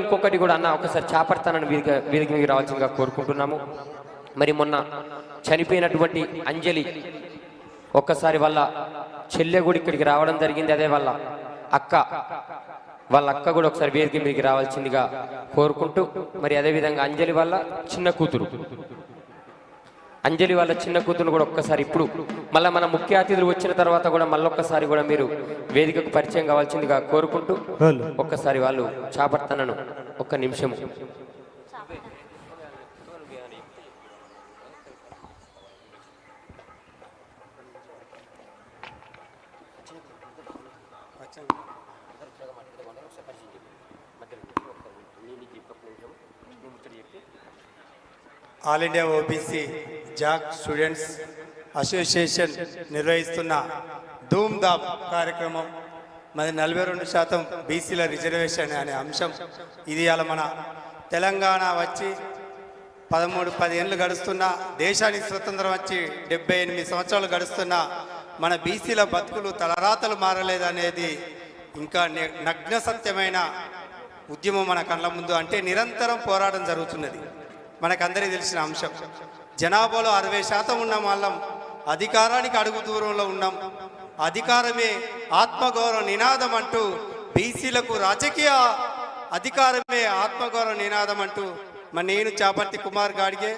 ఇంకొకటి కూడా అన్న ఒకసారి చేపడతానని వీరికి వీరికి మీకు రావాల్సిందిగా కోరుకుంటున్నాము. మరి మొన్న చనిపోయినటువంటి అంజలి ఒక్కసారి వాళ్ళ చెల్లె కూడా ఇక్కడికి రావడం జరిగింది. అదే వాళ్ళ అక్క వాళ్ళ అక్క కూడా ఒకసారి వేదిక మీదకి రావాల్సిందిగా కోరుకుంటూ మరి అదేవిధంగా అంజలి వల్ల చిన్న కూతురు. అంజలి వాళ్ళ చిన్న కూతురు కూడా ఒక్కసారి ఇప్పుడు మళ్ళీ మన ముఖ్య అతిథులు వచ్చిన తర్వాత కూడా మళ్ళొక్కసారి కూడా మీరు వేదికకు పరిచయం కావాల్సిందిగా కోరుకుంటూ ఒక్కసారి వాళ్ళు చాపడతానను ఒక్క నిమిషము. All India OBC JAC students association నిర్వహిస్తున్న ధూమ్ ధామ్ కార్యక్రమం. మరి నలభై రెండు శాతం బీసీల రిజర్వేషన్ అనే అంశం ఇది అలా మన తెలంగాణ వచ్చి పదమూడు పదిహేళ్ళు గడుస్తున్న దేశానికి స్వతంత్రం వచ్చి డెబ్బై ఎనిమిది సంవత్సరాలు గడుస్తున్న మన బీసీల బతుకులు తలరాతలు మారలేదనేది ఇంకా నగ్న సత్యమైన ఉద్యమం మన కళ్ళ ముందు. అంటే నిరంతరం పోరాటం జరుగుతున్నది. మనకందరికీ తెలిసిన అంశం. జనాభాలో అరవై శాతం ఉన్న వాళ్ళం. అధికారానికి అడుగు దూరంలో ఉన్నాం. అధికారమే ఆత్మగౌరవ నినాదం అంటూ బీసీలకు రాజకీయ అధికారమే ఆత్మగౌరవ నినాదం అంటూ మరి నేను చాపర్తి కుమార్ గాడిగే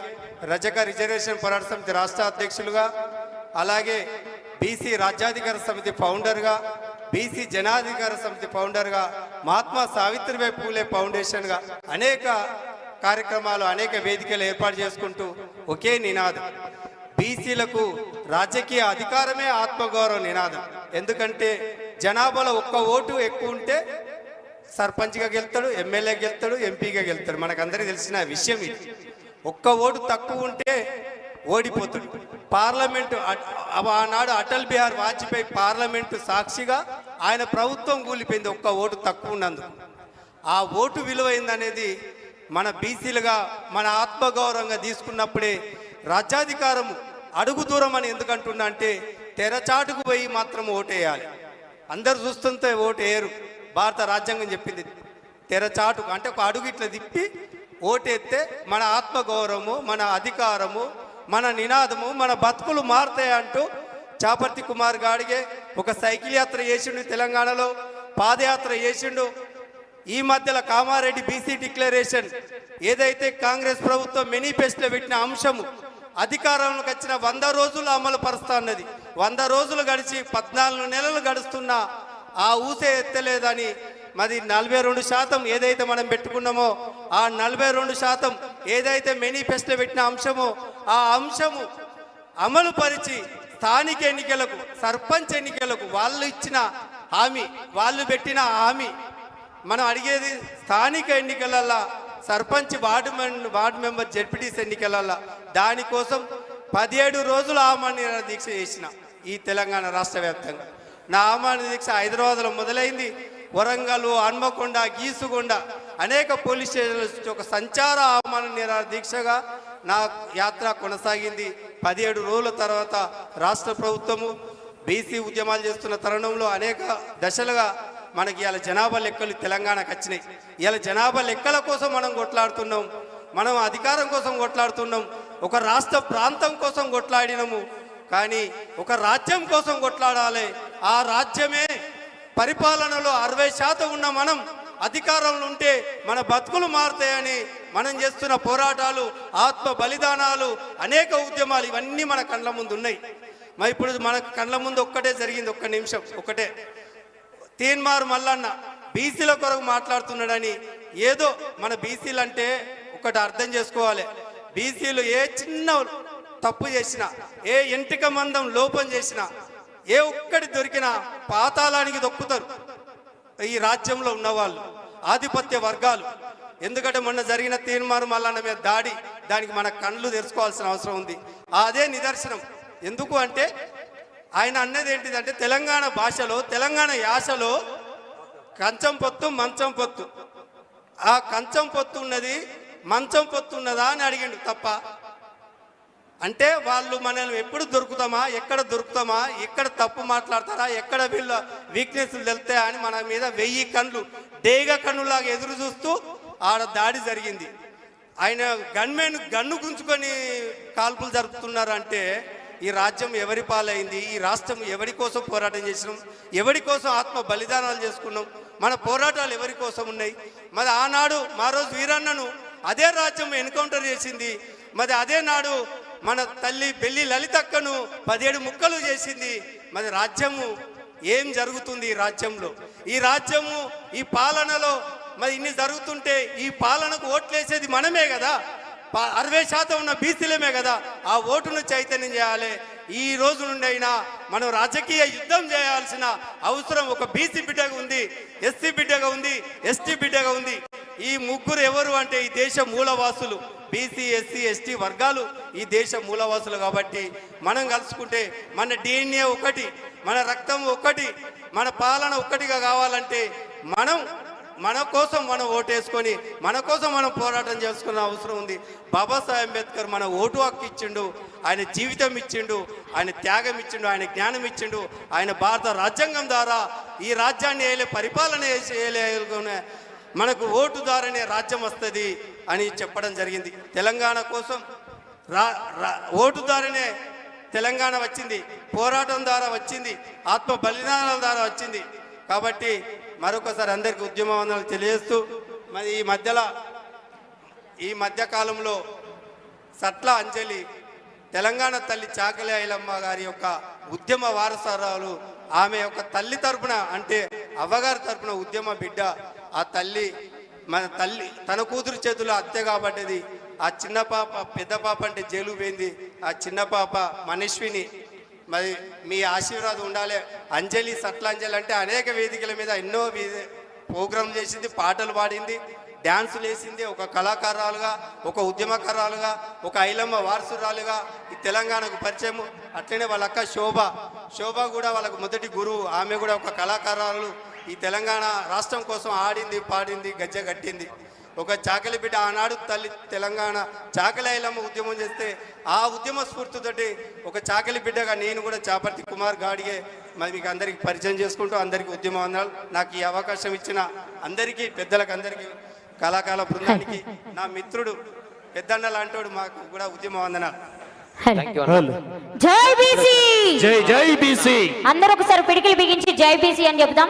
రజక రిజర్వేషన్ పోరాట సమితి రాష్ట్ర అధ్యక్షులుగా అలాగే బీసీ రాజ్యాధికార సమితి ఫౌండర్గా బీసీ జనాధికార సమితి ఫౌండర్గా మహాత్మా సావిత్రిబాయి పూలే ఫౌండేషన్గా అనేక కార్యక్రమాలు అనేక వేదికలు ఏర్పాటు చేసుకుంటూ ఒకే నినాదం. బీసీలకు రాజకీయ అధికారమే ఆత్మగౌరవ నినాదం. ఎందుకంటే జనాభాలో ఒక్క ఓటు ఎక్కువ ఉంటే సర్పంచ్గా గెలుతాడు ఎమ్మెల్యే గెలుతాడు ఎంపీగా గెలుతాడు మనకందరికీ తెలిసిన విషయం ఇది. ఒక్క ఓటు తక్కువ ఉంటే ఓడిపోతాడు. పార్లమెంటు ఆనాడు అటల్ బిహార్ వాజ్పేయి పార్లమెంటు సాక్షిగా ఆయన ప్రభుత్వం కూలిపోయింది ఒక్క ఓటు తక్కువ ఉన్నందుకు. ఆ ఓటు విలువైందనేది మన బీసీలుగా మన ఆత్మగౌరవంగా తీసుకున్నప్పుడే రాజ్యాధికారం అడుగు దూరం అని ఎందుకంటున్నా అంటే తెరచాటుకు పోయి మాత్రం ఓటేయాలి. అందరు చూస్తుంటే ఓటు వేయరు భారత రాజ్యాంగం చెప్పింది తెరచాటుకు అంటే ఒక అడుగు ఇట్లా తిప్పి ఓటేస్తే మన ఆత్మగౌరవము మన అధికారము మన నినాదము మన బతుకులు మారుతాయి అంటూ చాపర్తి కుమార్ గాడిగే ఒక సైకిల్ యాత్ర చేసిండు తెలంగాణలో పాదయాత్ర చేసిండు. ఈ మధ్యలో కామారెడ్డి బీసీ డిక్లరేషన్ ఏదైతే కాంగ్రెస్ ప్రభుత్వం మేనిఫెస్టోలో పెట్టిన అంశము అధికారంలోకి వచ్చిన వంద రోజులు అమలు పరుస్తాన్నది. వంద రోజులు గడిచి పద్నాలుగు నెలలు గడుస్తున్నా ఆ ఊసే ఎత్తలేదని మరి నలభై రెండు శాతం ఏదైతే మనం పెట్టుకున్నామో ఆ నలభై రెండు శాతం ఏదైతే మేనిఫెస్టో పెట్టిన అంశమో ఆ అంశము అమలు పరిచి స్థానిక ఎన్నికలకు సర్పంచ్ ఎన్నికలకు వాళ్ళు ఇచ్చిన హామీ వాళ్ళు పెట్టిన హామీ మనం అడిగేది స్థానిక ఎన్నికలల్లో sarpanch ward ward member ZPTC ఎన్నికలల్లో దానికోసం పదిహేడు రోజులు ఆమాన్య దీక్ష చేసిన ఈ తెలంగాణ రాష్ట్ర వ్యాప్తంగా. నా ఆమాన్య దీక్ష హైదరాబాద్లో మొదలైంది. వరంగల్ హన్మకొండ గీసుగొండ అనేక పోలీస్ స్టేషన్ల ఒక సంచార ఆహ్వాన నిరాహార దీక్షగా నా యాత్ర కొనసాగింది. పదిహేడు రోజుల తర్వాత రాష్ట్ర ప్రభుత్వము బీసీ ఉద్యమాలు చేస్తున్న తరుణంలో అనేక దశలుగా మనకి ఇలా జనాభా లెక్కలు తెలంగాణకు వచ్చినాయి. ఇలా జనాభా లెక్కల కోసం మనం కొట్లాడుతున్నాం. మనం అధికారం కోసం కొట్లాడుతున్నాం. ఒక రాష్ట్ర ప్రాంతం కోసం కొట్లాడినము. కానీ ఒక రాజ్యం కోసం కొట్లాడాలి. ఆ రాజ్యమే పరిపాలనలో అరవై శాతం ఉన్న మనం అధికారంలో ఉంటే మన బతుకులు మారుతాయని మనం చేస్తున్న పోరాటాలు ఆత్మ బలిదానాలు అనేక ఉద్యమాలు ఇవన్నీ మన కళ్ళ ముందు ఉన్నాయి. మరి ఇప్పుడు మన కళ్ళ ముందు ఒక్కటే జరిగింది ఒక్క నిమిషం ఒకటే తీన్మారు మల్లన్న బీసీల కొరకు మాట్లాడుతున్నాడని ఏదో మన బీసీలు అంటే ఒకటి అర్థం చేసుకోవాలి. బీసీలు ఏ చిన్న తప్పు చేసినా ఏ ఎంటిక మందం లోపం చేసినా ఏ ఒక్కటి దొరికినా పాతాళానికి దొక్కుతారు. ఈ రాజ్యంలో ఉన్నవాళ్ళు ఆధిపత్య వర్గాలు. ఎందుకంటే మొన్న జరిగిన తీర్మారు మల్లన్న మీద దాడి దానికి మన కళ్ళు తెరుచుకోవాల్సిన అవసరం ఉంది. అదే నిదర్శనం. ఎందుకు అంటే ఆయన అన్నది ఏంటిదంటే తెలంగాణ భాషలో తెలంగాణ యాసలో కంచం పొత్తు మంచం పొత్తు. ఆ కంచం పొత్తు ఉన్నది మంచం పొత్తు ఉన్నదా అని అడిగిండు తప్ప. అంటే వాళ్ళు మనల్ని ఎప్పుడు దొరుకుతామా ఎక్కడ దొరుకుతామా ఎక్కడ తప్పు మాట్లాడతారా ఎక్కడ వీళ్ళు వీక్నెస్లు అని మన మీద వెయ్యి కళ్ళు డేగ కన్నులాగా ఎదురు చూస్తూ ఆడ దాడి జరిగింది. ఆయన గన్మెన్ గన్ను గుంజుకొని కాల్పులు జరుపుతున్నారంటే ఈ రాజ్యం ఎవరి పాలైంది? ఈ రాష్ట్రం ఎవరి కోసం పోరాటం చేసినాం? ఎవరి కోసం ఆత్మ బలిదానాలు చేసుకున్నాం? మన పోరాటాలు ఎవరి కోసం ఉన్నాయి? మరి ఆనాడు మా రోజు వీరన్నను అదే రాజ్యం ఎన్కౌంటర్ చేసింది. మరి అదే నాడు మన తల్లి పెళ్ళి లలితక్కను పదిహేడు ముక్కలు చేసింది. మరి రాజ్యము ఏం జరుగుతుంది ఈ రాజ్యంలో? ఈ రాజ్యము ఈ పాలనలో మరి ఇన్ని జరుగుతుంటే ఈ పాలనకు ఓట్లేసేది మనమే కదా? అరవై శాతం ఉన్న బీసీలమే కదా ఆ ఓటును చైతన్యం చేయాలి. ఈ రోజు నుండి అయినా మనం రాజకీయ యుద్ధం చేయాల్సిన అవసరం ఒక బీసీ బిడ్డగా ఉంది ఎస్సీ బిడ్డగా ఉంది ఎస్టీ బిడ్డగా ఉంది. ఈ ముగ్గురు ఎవరు అంటే ఈ దేశ మూలవాసులు? బీసీ ఎస్సీ ఎస్టీ వర్గాలు ఈ దేశ మూలవాసులు కాబట్టి మనం కలుసుకుంటే మన డిఎన్ఏ ఒకటి మన రక్తం ఒకటి మన పాలన ఒక్కటిగా కావాలంటే మనం మన కోసం మనం ఓటేసుకొని మన కోసం మనం పోరాటం చేసుకున్న అవసరం ఉంది. బాబాసాహెబ్ అంబేద్కర్ మన ఓటు హక్కు ఇచ్చిండు ఆయన జీవితం ఇచ్చిండు ఆయన త్యాగం ఇచ్చిండు ఆయన జ్ఞానం ఇచ్చిండు ఆయన భారత రాజ్యాంగం ద్వారా ఈ రాజ్యాన్ని వేయలే పరిపాలన చేయలేకునే మనకు ఓటు ద్వారానే రాజ్యం వస్తుంది అని చెప్పడం జరిగింది. తెలంగాణ కోసం రా రా- ఓటు ద్వారానే తెలంగాణ వచ్చింది. పోరాటం ద్వారా వచ్చింది. ఆత్మ బలిదానాల ద్వారా వచ్చింది. కాబట్టి మరొకసారి అందరికి ఉద్యమవందనాలు తెలియజేస్తూ మరి ఈ మధ్యలో ఈ మధ్యకాలంలో సట్ల అంజలి తెలంగాణ తల్లి చాకలి ఐలమ్మ గారి యొక్క ఉద్యమ వారసరాలు ఆమె యొక్క తల్లి తరపున అంటే అవ్వగారి తరపున ఉద్యమ బిడ్డ ఆ తల్లి మన తల్లి తన కూతురు చేతిలో అత్తే కాబట్టిది ఆ చిన్న పాప పెద్ద పాప అంటే జైలు పోయింది ఆ చిన్న పాప మనీష్విని మరి మీ ఆశీర్వాదం ఉండాలి. అంజలి సట్లాంజలి అంటే అనేక వేదికల మీద ఎన్నో ప్రోగ్రాం చేసింది పాటలు పాడింది డ్యాన్సులు వేసింది ఒక కళాకారాలుగా ఒక ఉద్యమకారాలుగా ఒక ఐలమ్మ వారసురాలుగా ఈ తెలంగాణకు పరిచయం అట్లనే వాళ్ళ అక్క శోభ. శోభ కూడా వాళ్ళకు మొదటి గురువు. ఆమె కూడా ఒక కళాకారాలు ఈ తెలంగాణ రాష్ట్రం కోసం ఆడింది పాడింది గజ్జ కట్టింది. ఒక చాకలి బిడ్డ ఆనాడు తల్లి తెలంగాణ చాకలి ఐలమ్మ ఉద్యమం చేస్తే ఆ ఉద్యమ స్ఫూర్తితోటి ఒక చాకలి బిడ్డగా నేను కూడా చాపర్తి కుమార్ గాడిగే మరి మీకు అందరికీ పరిచయం చేసుకుంటూ అందరికీ ఉద్యమం అన్నాడు నాకు ఈ అవకాశం ఇచ్చిన అందరికీ పెద్దలకు అందరికీ కళాకాల బృందానికి నా మిత్రుడు పెద్దన్న లాంటోడు మాకు కూడా ఉద్యమం వందనాలు. జై బీసీ! జై జై బీసీ! అందరూ ఒకసారి పిడికిలు బిగించి జై బీసీ అని చెప్దాం